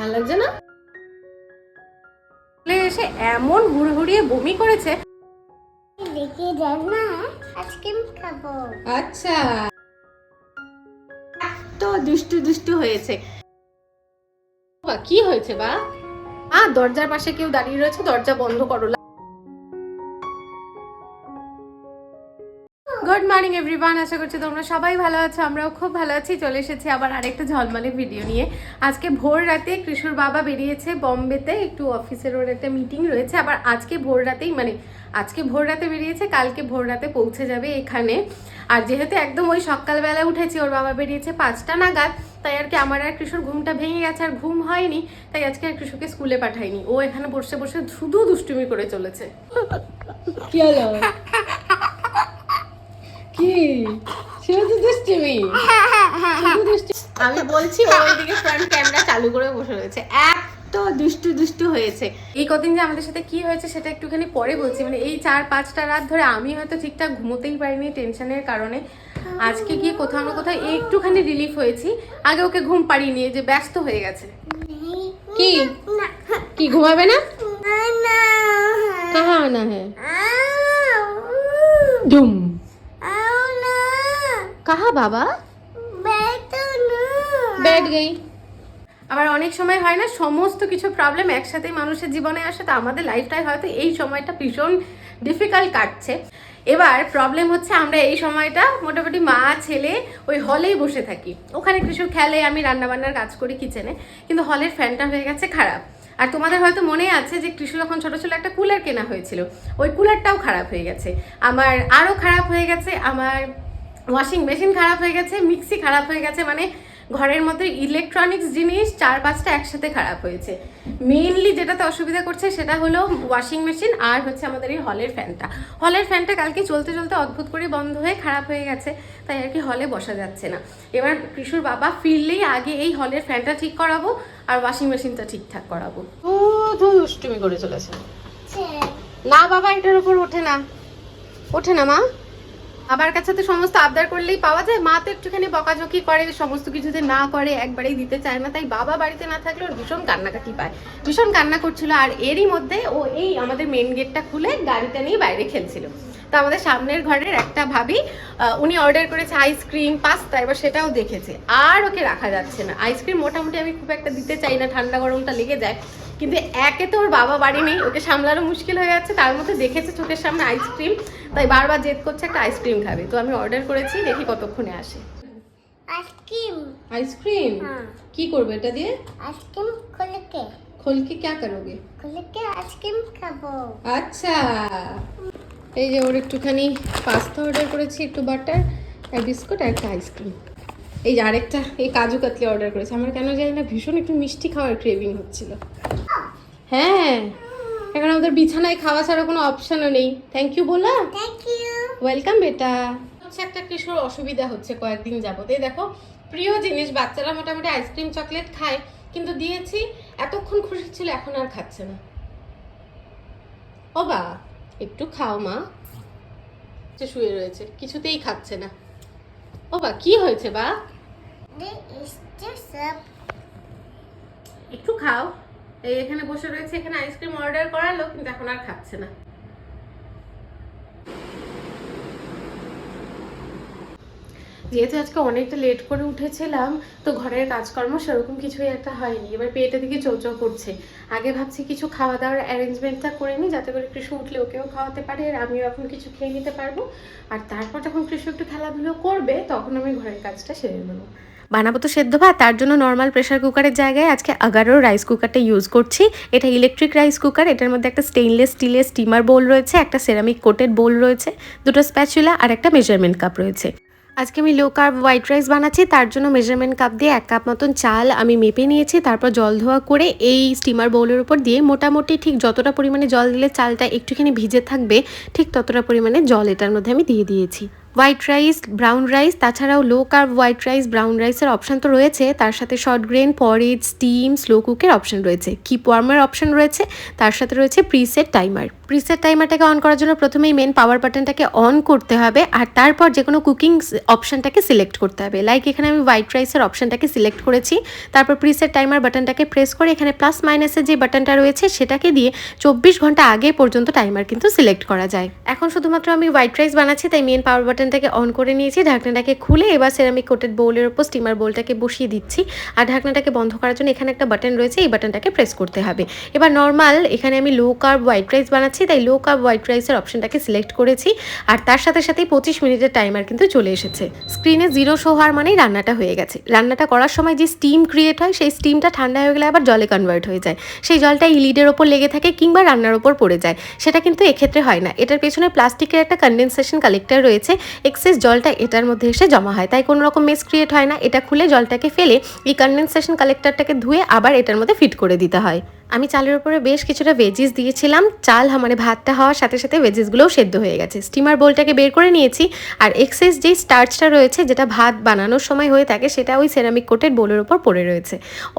ভালো লাগছে না? এসে এমন হুড়হুড়িয়ে বমি করেছে। দেখে না আইসক্রিম খাব। আচ্ছা। তো দুষ্টু দুষ্টু হয়েছে। বা কি হয়েছে বা? আ দরজার পাশে কেউ দাঁড়িয়ে রয়েছে দরজা বন্ধ করো। গুড মর্নিং এভরিওয়ান, আশা করছি তোমরা সবাই ভালো আছো, আমরাও খুব ভালো আছি। চলে এসেছি আবার আরেকটা ঝলমলে ভিডিও নিয়ে। আজকে ভোর রাতে কৃষুর বাবা বেরিয়েছে বম্বেতে, একটু অফিসের ওর একটা মিটিং রয়েছে। আবার আজকে ভোর রাতেই মানে আজকে ভোর রাতে বেরিয়েছে, কালকে ভোর রাতে পৌঁছে যাবে এখানে। আর যেহেতু একদম ওই সকালবেলা উঠেছি, ওর বাবা বেরিয়েছে পাঁচটা নাগাদ, তাই আর কি আমার আর কৃষুর ঘুমটা ভেঙে গেছে, আর ঘুম হয়নি, তাই আজকে আর কৃষুকে স্কুলে পাঠাইনি। ও এখানে বসে বসে শুধু দুষ্টুমি করে চলেছে। কি? শুধু দুষ্টুমি। শুধু দুষ্টু আমি বলছি ওইদিকে ফ্রন্ট ক্যামেরা চালু করে বসে রয়েছে। এত দুষ্টু দুষ্টু হয়েছে। এই কদিন যে আমাদের সাথে কি হয়েছে সেটা একটুখানি পরে বলছি। মানে এই চার পাঁচটা রাত ধরে আমি হয়তো ঠিকঠাক ঘুমোতেই পারিনি টেনশনের কারণে। আজকে গিয়ে কোথাও না কোথাও একটুখানি রিলিফ হয়েছি। আগে ওকে ঘুম পাড়িয়ে নিয়ে যে ব্যস্ত হয়ে গেছে। কি? কি ঘুমাবে না? না কাহা আনা হ্যাঁ ডুম আউ। না কাহা বাবা? ব্যাড গেই আবার অনেক সময় হয় না সমস্ত কিছু প্রবলেম একসাথে মানুষের জীবনে আসে তো আমাদের লাইফটাই হয়তো এই সময়টা ভীষণ ডিফিকাল্ট কাটছে। এবার প্রবলেম হচ্ছে আমরা এই সময়টা মোটামুটি মা ছেলে ওই হলেই বসে থাকি। ওখানে কিছু খেলে আমি রান্নাবান্নার কাজ করি কিচেনে কিন্তু হলের ফ্যানটা হয়ে গেছে খারাপ। আর তোমাদের হয়তো মনে আছে যে কৃষি যখন ছোটো ছিল একটা কুলার কেনা হয়েছিল ওই কুলারটাও খারাপ হয়ে গেছে। আমার আরও খারাপ হয়ে গেছে আমার ওয়াশিং মেশিন খারাপ হয়ে গেছে মিক্সি খারাপ হয়ে গেছে মানে ঘরের মধ্যে ইলেকট্রনিক্স জিনিস চার পাঁচটা একসাথে খারাপ হয়েছে। মেইনলি যেটাতে অসুবিধা করছে সেটা হলো ওয়াশিং মেশিন আর হচ্ছে আমাদের এই হলের ফ্যানটা হলের ফ্যানটা কালকে চলতে চলতে অদ্ভুত করে বন্ধ হয়ে খারাপ হয়ে গেছে তাই আর কি হলে বসা যাচ্ছে না। এবার কৃষুর বাবা ফিরলেই আগে এই হলের ফ্যানটা ঠিক করাবো আর ওয়াশিং মেশিনটা ঠিকঠাক করাবো। শুধু দুষ্টুমি করে চলেছে। না বাবা এটার উপর ওঠে না। ওঠে না মা। বাবার কাছে তো সমস্ত আবদার করলেই পাওয়া যায়। মা তো একটুখানি বকাঝকি করে, সমস্ত কিছুতে না করে, একবারেই দিতে চায় না। তাই বাবা বাড়িতে না থাকলে ওর ভীষণ কান্নাকাটি পায়। ভীষণ কান্না করছিল আর এরই মধ্যে ও এই আমাদের মেন গেটটা খুলে গাড়িটা নিয়ে বাইরে খেলছিল। তো আমাদের সামনের ঘরের একটা ভাবি উনি অর্ডার করেছে আইসক্রিম পাস্তা এবার সেটাও দেখেছে। আর ওকে রাখা যাচ্ছে না। আইসক্রিম মোটামুটি আমি খুব একটা দিতে চাই না, ঠান্ডা গরমটা লেগে যায়। কিন্তু একে তো ওর বাবা বাড়ি নেই ওকে সামলানো মুশকিল হয়ে যাচ্ছে তার মধ্যে দেখেছে চোখের সামনে আইসক্রিম তাই বারবার জেদ করছে একটা আইসক্রিম খাবে তো আমি অর্ডার করেছি দেখি কতক্ষণে আসে আইসক্রিম আইসক্রিম হ্যাঁ কি করবে এটা দিয়ে আইসক্রিম খুলে কে খোলকে क्या करोगे খুলে কে আইসক্রিম খাবো আচ্ছা এই যে ওর একটুখানি পাস্তা অর্ডার করেছি একটু বাটার আর বিস্কুট আর একটা আইসক্রিম এই যে আরেকটা এই কাজু কাতলি অর্ডার করেছি। আমার কেন জানি না ভীষণ একটু মিষ্টি খাওয়ার ক্রেভিং হচ্ছিল। হ্যাঁ এখন আমাদের বিছানায় খাওয়া ছাড়া কোনো অপশনও নেই। থ্যাংক ইউ বলা ওয়েলকাম বেটা। হচ্ছে একটা কিশোর অসুবিধা হচ্ছে কয়েকদিন যাবত। এই দেখো প্রিয় জিনিস বাচ্চারা মোটামুটি আইসক্রিম চকলেট খায় কিন্তু দিয়েছি এতক্ষণ খুশি ছিল এখন আর খাচ্ছে না। ও বা একটু খাও মা। শুয়ে রয়েছে কিছুতেই খাচ্ছে না। ও বা কি হয়েছে বা? একটু খাও। এই এখানে বসে রয়েছে, এখানে আইসক্রিম অর্ডার করালো, কিন্তু এখন আর খাচ্ছে না। যেহেতু আজকে অনেকটা লেট করে উঠেছিলাম, তো ঘরের কাজকর্ম সেরকম কিছুই একটা হয়নি। এবার পেটের দিকে চৌচৌ করছে। আগে ভাবছি কিছু খাওয়া দাওয়ার অ্যারেঞ্জমেন্টটা করে নিই, যাতে করে কৃষ্ণ উঠলে ওকেও খাওয়াতে পারে, আর আমিও এখন কিছু খেয়ে নিতে পারব। আর তারপর যখন কৃষ্ণ একটু খেলাধুলো করবে, তখন আমি ঘরের কাজটা সেরে নেব। বানাবো তো সেদ্ধ ভাত, তার জন্য নর্মাল প্রেশার কুকারের জায়গায় আজকে আগারো রাইস কুকারটা ইউজ করছি। এটা ইলেকট্রিক রাইস কুকার এটার মধ্যে একটা স্টেইনলেস স্টিলের স্টিমার বোল রয়েছে, একটা সেরামিক কোটেড বোল রয়েছে, দুটো স্প্যাচুলা আর একটা মেজারমেন্ট কাপ রয়েছে। আজকে আমি লো কার্ব হোয়াইট রাইস বানাচ্ছি, তার জন্য মেজারমেন্ট কাপ দিয়ে এক কাপ মতন চাল আমি মেপে নিয়েছি, তারপর জল ধোয়া করে এই স্টিমার বোলের উপর দিয়ে মোটামুটি ঠিক যতটা পরিমাণে জল দিলে চালটা একটুখানি ভিজে থাকবে, ঠিক ততটা পরিমাণে জল এটার মধ্যে আমি দিয়ে দিয়েছি। হোয়াইট রাইস ব্রাউন রাইস তাছাড়াও low carb white rice brown রাইসের অপশান তো রয়েছে। তার সাথে short grain porridge steam slow কুকের option রয়েছে। কিপ ওয়ার্মার অপশান রয়েছে। তার সাথে রয়েছে প্রিসেট টাইমার প্রিসেট টাইমারটাকে অন করার জন্য প্রথমেই মেন পাওয়ার বাটনটাকে অন করতে হবে আর তারপর যে কোনো কুকিং অপশানটাকে সিলেক্ট করতে হবে। লাইক এখানে আমি হোয়াইট রাইসের অপশানটাকে সিলেক্ট করেছি। তারপর প্রিসেট টাইমার বাটনটাকে প্রেস করে এখানে প্লাস মাইনাসের যে বাটনটা রয়েছে সেটাকে দিয়ে চব্বিশ ঘণ্টা আগে পর্যন্ত টাইমার কিন্তু সিলেক্ট করা যায়। এখন শুধুমাত্র আমি হোয়াইট রাইস বানাচ্ছি, তাই মেন পাওয়ার বাটনটাকে অন করে নিয়েছি। ঢাকনাটাকে খুলে এবার সেরামিক কোটেড বোলের ওপর স্টিমার বোলটাকে বসিয়ে দিচ্ছি। আর ঢাকনাটাকে বন্ধ করার জন্য এখানে একটা বাটন রয়েছে, এই বাটনটাকে প্রেস করতে হবে। এবার নর্মাল এখানে আমি লো কার্ব হোয়াইট রাইস বানাচ্ছি। তাই লো কার্ব হোয়াইট রাইসের অপশনটাকে সিলেক্ট করেছি। আর তার সাথে সাথেই পঁচিশ মিনিটের টাইমার কিন্তু চলে এসেছে। স্ক্রিনে জিরো শো হওয়ার মানেই রান্নাটা হয়ে গেছে। রান্নাটা করার সময় যে স্টিম ক্রিয়েট হয়, সেই স্টিমটা ঠান্ডা হয়ে গেলে আবার জলে কনভার্ট হয়ে যায়। সেই জলটা এই লিডের ওপর লেগে থাকে কিংবা রান্নার ওপর পড়ে যায়। সেটা কিন্তু এক্ষেত্রে হয় না। এটার পেছনে প্লাস্টিকের একটা কনডেনসেশন কালেক্টর রয়েছে। এক্সেস জলটা এটার মধ্যে এসে জমা হয়। তাই কোনো রকম মেস ক্রিয়েট হয় না। এটা খুলে জলটাকে ফেলে এই কনডেনসেশন কালেক্টরটাকে ধুয়ে আবার এটার মধ্যে ফিট করে দিতে হয়। আমি চালের উপরে বেশ কিছুটা ভেজিস দিয়েছিলাম। চাল মানে ভাতটা হওয়ার সাথে সাথে ভেজিসগুলোও সেদ্ধ হয়ে গেছে। স্টিমার বোলটাকে বের করে নিয়েছি আর এক্সেস যেই স্টার্চটা রয়েছে, যেটা ভাত বানানোর সময় হয়ে থাকে, সেটা ওই সেরামিক কোটের বোলের উপর পড়ে রয়েছে।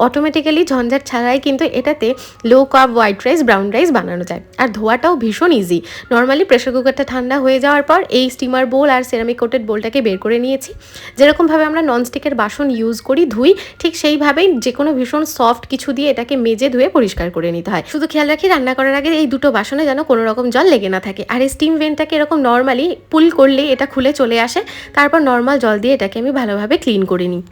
অটোমেটিক্যালি ঝঞ্ঝাট ছাড়াই কিন্তু এটাতে low carb white rice brown rice বানানো যায়। আর ধোয়াটাও ভীষণ ইজি নর্মালি প্রেশার কুকারটা ঠান্ডা হয়ে যাওয়ার পর এই স্টিমার বোল আর সেরামিক কোটেড বোলটাকে বের করে নিয়েছি। যেরকমভাবে আমরা ননস্টিকের বাসন ইউজ করি, ধুই, ঠিক সেইভাবেই যে কোনো ভীষণ সফট কিছু দিয়ে এটাকে মেজে ধুয়ে পরিষ্কার করে নিতে হয়। শুধু খেয়াল রাখি, রান্না করার আগে এই দুটো বাসনে যেন কোনো রকম জল লেগে না থাকে। আর এই স্টিম ভেনটাকে এরকম নর্মালি পুল করলে এটা খুলে চলে আসে। তারপর নর্মাল জল দিয়ে এটাকে আমি ভালোভাবে ক্লিন করে নিই।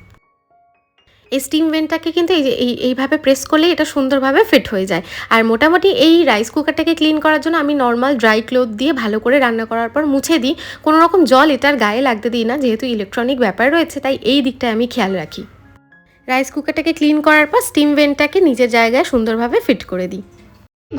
এই স্টিম ভেন্টটাকে কিন্তু এই যে, এই, এইভাবে প্রেস করলে এটা সুন্দরভাবে ফিট হয়ে যায়। আর মোটামুটি এই রাইস কুকারটাকে ক্লিন করার জন্য আমি নর্মাল ড্রাই ক্লোথ দিয়ে ভালো করে রান্না করার পর মুছে দিই। কোনো রকম জল এটার গায়ে লাগতে দিই না, যেহেতু ইলেকট্রনিক ব্যাপার রয়েছে, তাই এই দিকটায় আমি খেয়াল রাখি। রাইস কুকারটাকে ক্লিন করার পর স্টিম ভেনটাকে নিজের জায়গায় সুন্দরভাবে ফিট করে দিই।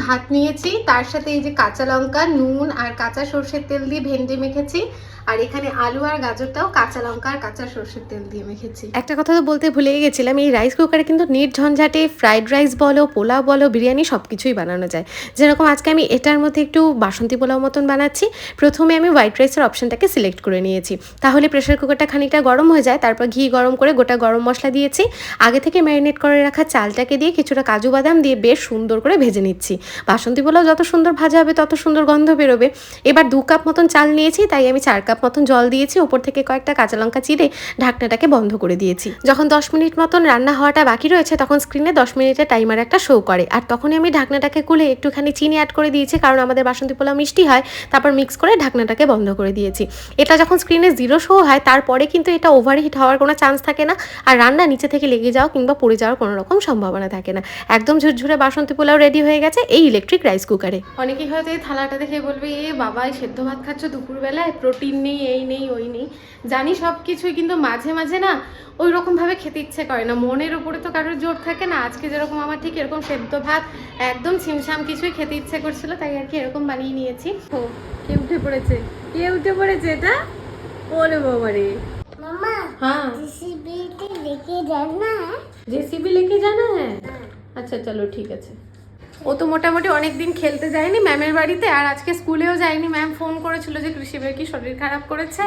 ভাত নিয়েছি, তার সাথে এই যে কাঁচা লঙ্কা, নুন আর কাঁচা সর্ষের তেল দিয়ে ভেন্ডি মেখেছি। আর এখানে আলু আর গাজরটাও কাঁচা লঙ্কা আর কাঁচা সর্ষের তেল দিয়ে মেখেছি। একটা কথা তো বলতে ভুলে গেছিলাম, এই রাইস কুকারে কিন্তু নির্ঝঞ্ঝাটে ফ্রাইড রাইস বলো, পোলাও বলো, বিরিয়ানি সব কিছুই বানানো যায়। যেরকম আজকে আমি এটার মধ্যে একটু বাসন্তী পোলাও মতন বানাচ্ছি, প্রথমে আমি হোয়াইট রাইসের অপশনটাকে সিলেক্ট করে নিয়েছি। তাহলে প্রেশার কুকারটা খানিকটা গরম হয়ে যায়, তারপর ঘি গরম করে গোটা গরম মশলা দিয়েছি। আগে থেকে ম্যারিনেট করে রাখা চালটাকে দিয়ে কিছুটা কাজু বাদাম দিয়ে বেশ সুন্দর করে ভেজে নিচ্ছি। বাসন্তী পোলাও যত সুন্দর ভাজা হবে, তত সুন্দর গন্ধ বেরোবে। এবার দু কাপ মতন চাল নিয়েছি, তাই আমি চার কাপ মতন জল দিয়েছি, ওপর থেকে কয়েকটা কাঁচা লঙ্কা চিরে ঢাকনাটাকে বন্ধ করে দিয়েছি। যখন দশ মিনিট মতন রান্না হওয়াটা বাকি রয়েছে, তখন স্ক্রিনে দশ মিনিটের টাইমার একটা শো করে। আর তখনই আমি ঢাকনাটাকে খুলে একটুখানি চিনি অ্যাড করে দিয়েছি, কারণ আমাদের বাসন্তী পোলাও মিষ্টি হয়, তারপর মিক্স করে ঢাকনাটাকে বন্ধ করে দিয়েছি। এটা যখন স্ক্রিনে জিরো শো হয়, তারপরে কিন্তু এটা ওভারহিট হওয়ার কোনো চান্স থাকে না, আর রান্না নিচে থেকে লেগে যাওয়া কিংবা পড়ে যাওয়ার কোনো রকম সম্ভাবনা থাকে না। একদম ঝুরঝুরে বাসন্তী পোলাও রেডি হয়ে গেছে এই ইলেকট্রিক রাইস কুকারে অনেকেই হয়তো এই থালাটা দেখে বলবে, এ বাবা সেদ্ধ ভাত খাচ্ছ দুপুরবেলায় প্রোটিন নেই এই নেই ওই নেই। জানি সব কিছুই কিন্তু মাঝে মাঝে না ওই রকমভাবে খেতে ইচ্ছে করে না। মনের উপরে তো কারোর জোর থাকে না। আজকে যেরকম আমার ঠিক এরকম সেদ্ধ ভাত একদম ছিমছাম কিছুই খেতে ইচ্ছে করছিল তাই আর কি এরকম বানিয়ে নিয়েছি। ও কে উঠে পড়েছে? কে উঠে পড়েছে এটা? ওরে বাবারে মামা হ্যাঁ। রেসিপি লিখে জানা রেসিপি লিখে জানা হ্যাঁ? আচ্ছা চলো ঠিক আছে। ও তো মোটামুটি অনেক দিন খেলতে যায়নি ম্যামের বাড়িতে আর আজকে স্কুলেও যায়নি। ম্যাম ফোন করেছিল যে কৃষিবের কি শরীর খারাপ করেছে?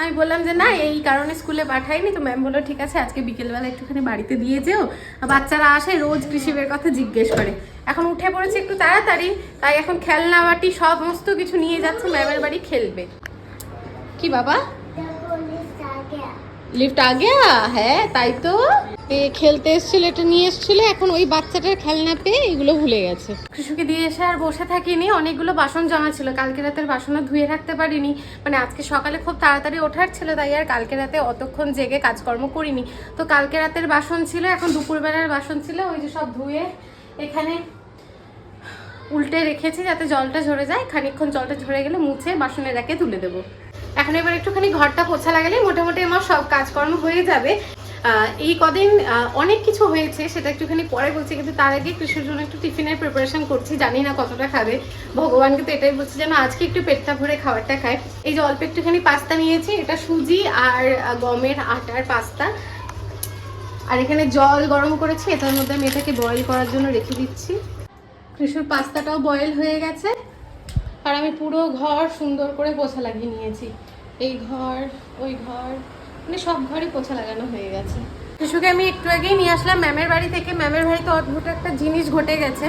আমি বললাম যে না এই কারণে স্কুলে পাঠাইনি তো ম্যাম বলল ঠিক আছে আজকে বিকেলবেলা একটুখানি বাড়িতে দিয়ে যেও। বাচ্চারা আসে রোজ কৃষিবের কথা জিজ্ঞেস করে। এখন উঠে পড়েছে একটু তাড়াতাড়ি তাই এখন খেলনা বাটি সমস্ত কিছু নিয়ে যাচ্ছে ম্যামের বাড়ি খেলবে। কি বাবা? লিফট আগে? হ্যাঁ তাই তো। খেলতে এসেছিল, এটা নিয়ে এসেছিল, এখন ওই বাচ্চাটার খেলনা পেয়ে এগুলো ভুলে গেছে। কৃষুকে দিয়ে এসে আর বসে থাকিনি, অনেকগুলো বাসন জমা ছিল, কালকে রাতের বাসনও ধুয়ে রাখতে পারিনি। মানে আজকে সকালে খুব তাড়াতাড়ি ওঠার ছিল, তাই আর কালকে রাতে অতক্ষণ জেগে কাজকর্ম করিনি। তো কালকে রাতের বাসন ছিল, এখন দুপুরবেলার বাসন ছিল, ওই যে সব ধুয়ে এখানে উল্টে রেখেছি, যাতে জলটা ঝরে যায়। খানিকক্ষণ জলটা ঝরে গেলে মুছে বাসনের একে তুলে দেবো। এখন এবার একটুখানি ঘরটা পোছা লাগালেই মোটামুটি আমার সব কাজকর্ম হয়ে যাবে। এই কদিন অনেক কিছু হয়েছে, সেটা একটুখানি পরে বলছি, কিন্তু তার আগে কৃষির জন্য একটু টিফিনের প্রিপারেশন করছি, জানি না কতটা খাবে। ভগবানকে তো এটাই বলছি যেন আজকে একটু পেটটা ভরে খাবারটা খায়। এই যে অল্প একটুখানি পাস্তা নিয়েছি, এটা সুজি আর গমের আটার পাস্তা। আর এখানে জল গরম করেছি, এটার মধ্যে আমি এটাকে বয়েল করার জন্য রেখে দিচ্ছি। কৃষুর পাস্তাটাও বয়েল হয়ে গেছে। আর আমি পুরো ঘর সুন্দর করে পোছা লাগিয়ে নিয়েছি। এই ঘর, ওই ঘর মানে সব ঘরই পোছা লাগানো হয়ে গেছে। শিশুকে আমি একটু আগেই নিয়ে আসলাম। ম্যামের বাড়ি থেকে ম্যামের বাড়িতে অদ্ভুত একটা জিনিস ঘটে গেছে।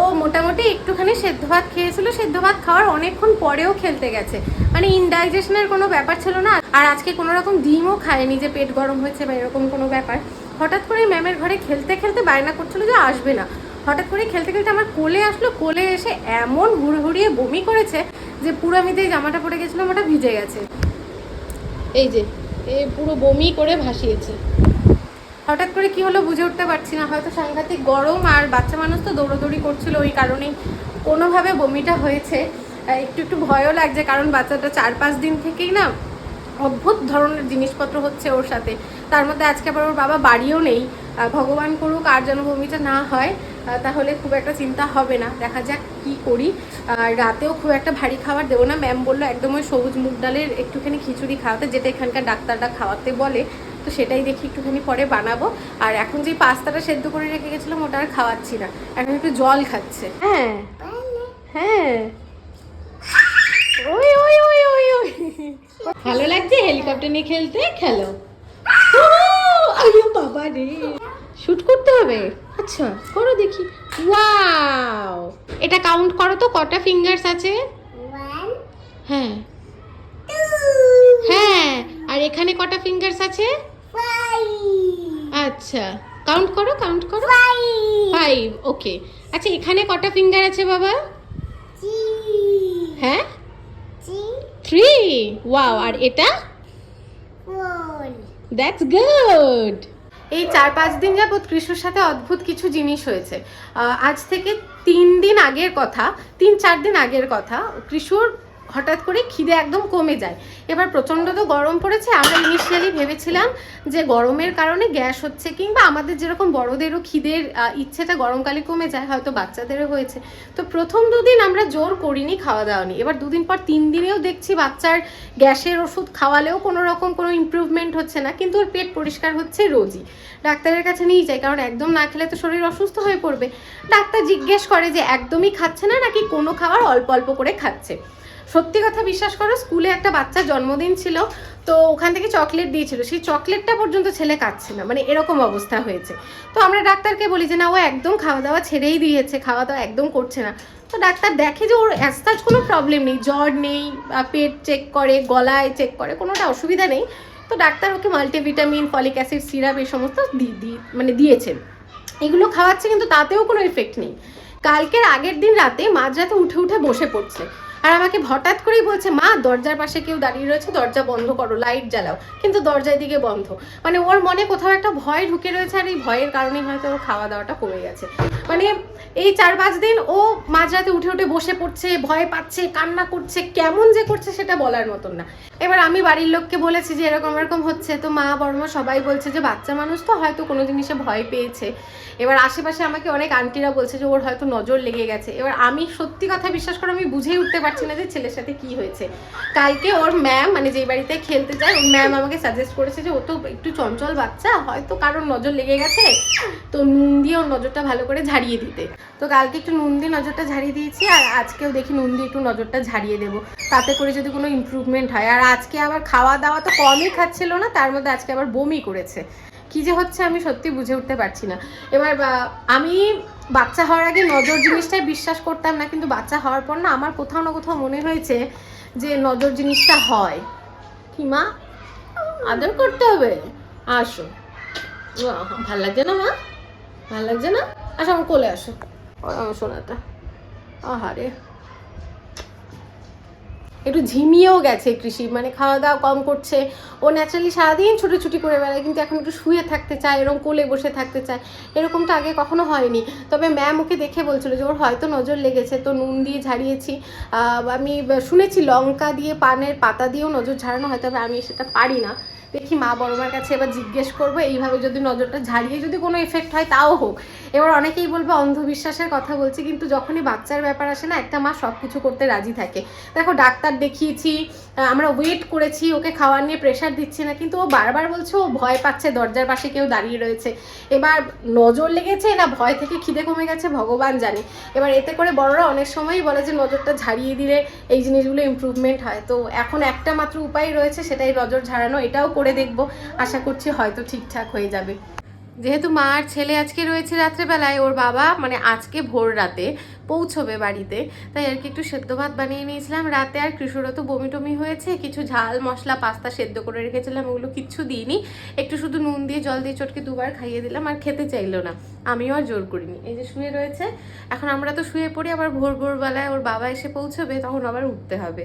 ও মোটামুটি একটুখানি সেদ্ধ ভাত খেয়েছিল। সেদ্ধ ভাত খাওয়ার অনেকক্ষণ পরেও খেলতে গেছে। মানে ইনডাইজেশনের কোনো ব্যাপার ছিল না। আর আজকে কোনো রকম ডিমও খায়নি যে পেট গরম হয়েছে বা এরকম কোনো ব্যাপার। হঠাৎ করে ম্যামের ঘরে খেলতে খেলতে বায়না করছিল যে আসবে না। হঠাৎ করে খেলতে খেলতে আমার কোলে আসলো। কোলে এসে এমন হুড়হুড়িয়ে বমি করেছে যে পুরো আমি যে জামাটা পরে গেছিলাম ওটা ভিজে গেছে। এই যে এ পুরো বমি করে ভাসিয়েছে। হঠাৎ করে কি হলো বুঝে উঠতে পারছি না। হয়তো সাংঘাতিক গরম আর বাচ্চা মানুষ তো দৌড়োদৌড়ি করছিল ওই কারণেই। কোনোভাবে বমিটা হয়েছে। একটু একটু ভয়ও লাগছে কারণ বাচ্চাটা চার পাঁচ দিন থেকেই না অদ্ভুত ধরনের জিনিসপত্র হচ্ছে ওর সাথে। তার মধ্যে আজকে আবার ওর বাবা বাড়িও নেই। ভগবান করুক আর যেন বমিটা না হয় তাহলে খুব একটা চিন্তা হবে না। দেখা যাক কি করি। রাতেও খুব একটা ভারী খাবার দেবো না। ম্যাম বলল, একদম ওই সবুজ মুগ ডালের একটুখানি খিচুড়ি খাওয়াতে। যেটা এখানকার ডাক্তাররা খাওয়াতে বলে, তো সেটাই দেখি একটুখানি পরে বানাবো। আর এখন যে পাস্তাটা সেদ্ধ করে রেখে গেছিলাম, ওটা আর খাওয়াচ্ছি না। এখন একটু জল খাচ্ছে। হ্যাঁ। হ্যাঁ। ওই ওই ওই ওই ভালো লাগছে হেলিকপ্টার নিয়ে খেলতে? খেলো। আরে বাবা রে শুট করতে হবে। আচ্ছা করো দেখি। ওয়াও এটা কাউন্ট করো তো কটা ফিঙ্গার্স আছে? হ্যাঁ। হ্যাঁ আর এখানে কটা ফিঙ্গার্স আছে? আচ্ছা কাউন্ট করো কাউন্ট করো। ফাইভ ওকে আচ্ছা এখানে কটা ফিঙ্গার আছে বাবা? হ্যাঁ? থ্রি ওয়াও আর এটা? দ্যাটস গুড এই চার পাঁচ দিন যাবৎ কৃষ্ণর সাথে অদ্ভুত কিছু জিনিস হয়েছে। আজ থেকে তিন দিন আগের কথা, তিন চার দিন আগের কথা, কৃষ্ণর হঠাৎ করে খিদে একদম কমে যায়। এবার প্রচণ্ড তো গরম পড়েছে, আমরা ইনিশিয়ালি ভেবেছিলাম যে গরমের কারণে গ্যাস হচ্ছে কিংবা আমাদের যেরকম বড়দেরও খিদের ইচ্ছেটা গরমকালে কমে যায়, হয়তো বাচ্চাদেরও হয়েছে। তো প্রথম দুদিন আমরা জোর করিনি খাওয়া দাওয়া নিয়ে। এবার দুদিন পর তিন দিনেও দেখছি বাচ্চার গ্যাসের ওষুধ খাওয়ালেও কোনো রকম কোনো ইমপ্রুভমেন্ট হচ্ছে না, কিন্তু ওর পেট পরিষ্কার হচ্ছে রোজই। ডাক্তারের কাছে নিয়ে যায় কারণ একদম না খেলে তো শরীর অসুস্থ হয়ে পড়বে। ডাক্তার জিজ্ঞেস করে যে, একদমই খাচ্ছে না নাকি কোনো খাবার অল্প অল্প করে খাচ্ছে? সত্যি কথা বিশ্বাস করো, স্কুলে একটা বাচ্চার জন্মদিন ছিল, তো ওখান থেকে চকলেট দিয়েছিল। সেই চকলেটটা পর্যন্ত ছেলে খাচ্ছে না মানে এরকম অবস্থা হয়েছে। তো আমরা ডাক্তারকে বলি যে, না, ও একদম খাওয়া দাওয়া ছেড়েই দিয়েছে, খাওয়া দাওয়া একদম করছে না। তো ডাক্তার দেখে যে ওর অ্যাস্তাজ কোনো প্রবলেম নেই, জ্বর নেই পেট চেক করে, গলায় চেক করে, কোনোটা অসুবিধা নেই। তো ডাক্তার ওকে মাল্টিভিটামিন ফলিক অ্যাসিড সিরাপ এই সমস্ত মানে দিয়েছেন। এগুলো খাওয়াচ্ছে, কিন্তু তাতেও কোনো এফেক্ট নেই। কালকের আগের দিন রাতে মাঝরাতে উঠে উঠে বসে পড়ছে। আর আমাকে হঠাৎ করেই বলছে, মা, দরজার পাশে কেউ দাঁড়িয়ে রয়েছে, দরজা বন্ধ করো, লাইট জ্বালাও। কিন্তু দরজার দিকে বন্ধ। মানে ওর মনে কোথাও একটা ভয় ঢুকে রয়েছে আর এই ভয়ের কারণেই হয়তো ওর খাওয়া দাওয়াটা কমে গেছে। মানে এই চার পাঁচ দিন ও মাঝরাতে উঠে উঠে বসে পড়ছে, ভয় পাচ্ছে, কান্না করছে, কেমন যে করছে সেটা বলার মতন না। এবার আমি বাড়ির লোককে বলেছি যে এরকম এরকম হচ্ছে, তো মা, বড়মা সবাই বলছে যে বাচ্চা মানুষ তো হয়তো কোনো জিনিসে ভয় পেয়েছে। এবার আশেপাশে আমাকে অনেক আন্টিরা বলছে যে ওর হয়তো নজর লেগে গেছে। এবার আমি সত্যি কথা বিশ্বাস করে, আমি বুঝেই উঠতে পারছি না যে ছেলের সাথে কি হয়েছে। কালকে ওর ম্যাম মানে যেই বাড়িতে খেলতে যায়, ওর ম্যাম আমাকে সাজেস্ট করেছে যে ও তো একটু চঞ্চল বাচ্চা, হয়তো কারোর নজর লেগে গেছে, তো নুন দিয়ে ওর নজরটা ভালো করে ঝাড়িয়ে দিতে। তো কালকে একটু নুন দিয়ে নজরটা ঝাড়িয়ে দিয়েছি, আর আজকেও দেখি নুন দিয়ে একটু নজরটা ঝাড়িয়ে দেবো। তাতে করে যদি কোনো ইমপ্রুভমেন্ট হয়। আর আজকে আবার খাওয়া দাওয়া তো কমই খাচ্ছিল না, তার মধ্যে আজকে আবার বমি করেছে। কি যে হচ্ছে আমি সত্যি বুঝে উঠতে পারছি না। এবার আমি বাচ্চা হওয়ার আগে নজর জিনিসটাই বিশ্বাস করতাম না, কিন্তু বাচ্চা হওয়ার পর না আমার কোথাও না কোথাও মনে হয়েছে যে নজর জিনিসটা হয়। কি মা? আদর করতে হবে? আসো। ভালো লাগছে না মা? ভালো লাগছে না? আসো আমার কোলে আসো। সোনাটা। আহারে। একটু ঝিমিয়েও গেছে কৃষি মানে খাওয়া দাওয়া কম করছে। ও ন্যাচারালি সারাদিন ছুটোছুটি করে বেড়ায়, কিন্তু এখন একটু শুয়ে থাকতে চায়, এরকম কোলে বসে থাকতে চায় এরকমটা আগে কখনো হয়নি। তবে ম্যাম ওকে দেখে বলছিল যে ওর হয়তো নজর লেগেছে, তো নুন দিয়ে ঝাড়িয়েছি। আমি শুনেছি লঙ্কা দিয়ে, পানের পাতা দিয়েও নজর ঝাড়ানো হয়, তবে আমি সেটা পারি না। দেখি মা বড়মার কাছে এবার জিজ্ঞেস করব, এইভাবে যদি নজরটা ঝাড়িয়ে যদি কোনো এফেক্ট হয় তাও হোক। এবার অনেকেই বলবে অন্ধবিশ্বাসের কথা বলছি, কিন্তু যখনই বাচ্চার ব্যাপার আসে না, একটা মা সব কিছু করতে রাজি থাকে। দেখো, ডাক্তার দেখিয়েছি আমরা ওয়েট করেছি, ওকে খাওয়ার নিয়ে প্রেশার দিচ্ছি না, কিন্তু ও বারবার বলছে ও ভয় পাচ্ছে, দরজার পাশে কেউ দাঁড়িয়ে রয়েছে। এবার নজর লেগেছে না, ভয় থেকে খিদে কমে গেছে, ভগবান জানে। এবার এতে করে বড়রা অনেক সময়ই বলে যে, নজরটা ঝাড়িয়ে দিলে এই জিনিসগুলো ইমপ্রুভমেন্ট হয়। তো এখন একটা মাত্র উপায় রয়েছে, সেটাই নজর ঝাড়ানো, এটাও করে করে দেখব। আশা করছি হয়তো ঠিকঠাক হয়ে যাবে। যেহেতু মা আর ছেলে আজকে রয়েছে রাত্রেবেলায়, ওর বাবা মানে আজকে ভোর রাতে পৌঁছবে বাড়িতে। তাই আর কি একটু সেদ্ধ ভাত বানিয়ে নিয়েছিলাম। রাতে আর কৃষরও তো বমি টমি হয়েছে, কিছু ঝাল, মশলা, পাস্তা সেদ্ধ করে রেখেছিলাম ওগুলো কিচ্ছু দিইনি। একটু শুধু নুন দিয়ে জল দিয়ে চটকে দুবার খাইয়ে দিলাম, আর খেতে চাইলো না। আমিও আর জোর করিনি। এই যে শুয়ে রয়েছে, এখন আমরা তো শুয়ে পড়ি, আবার ভোর ভোরবেলায় ওর বাবা এসে পৌঁছবে, তখন আবার উঠতে হবে।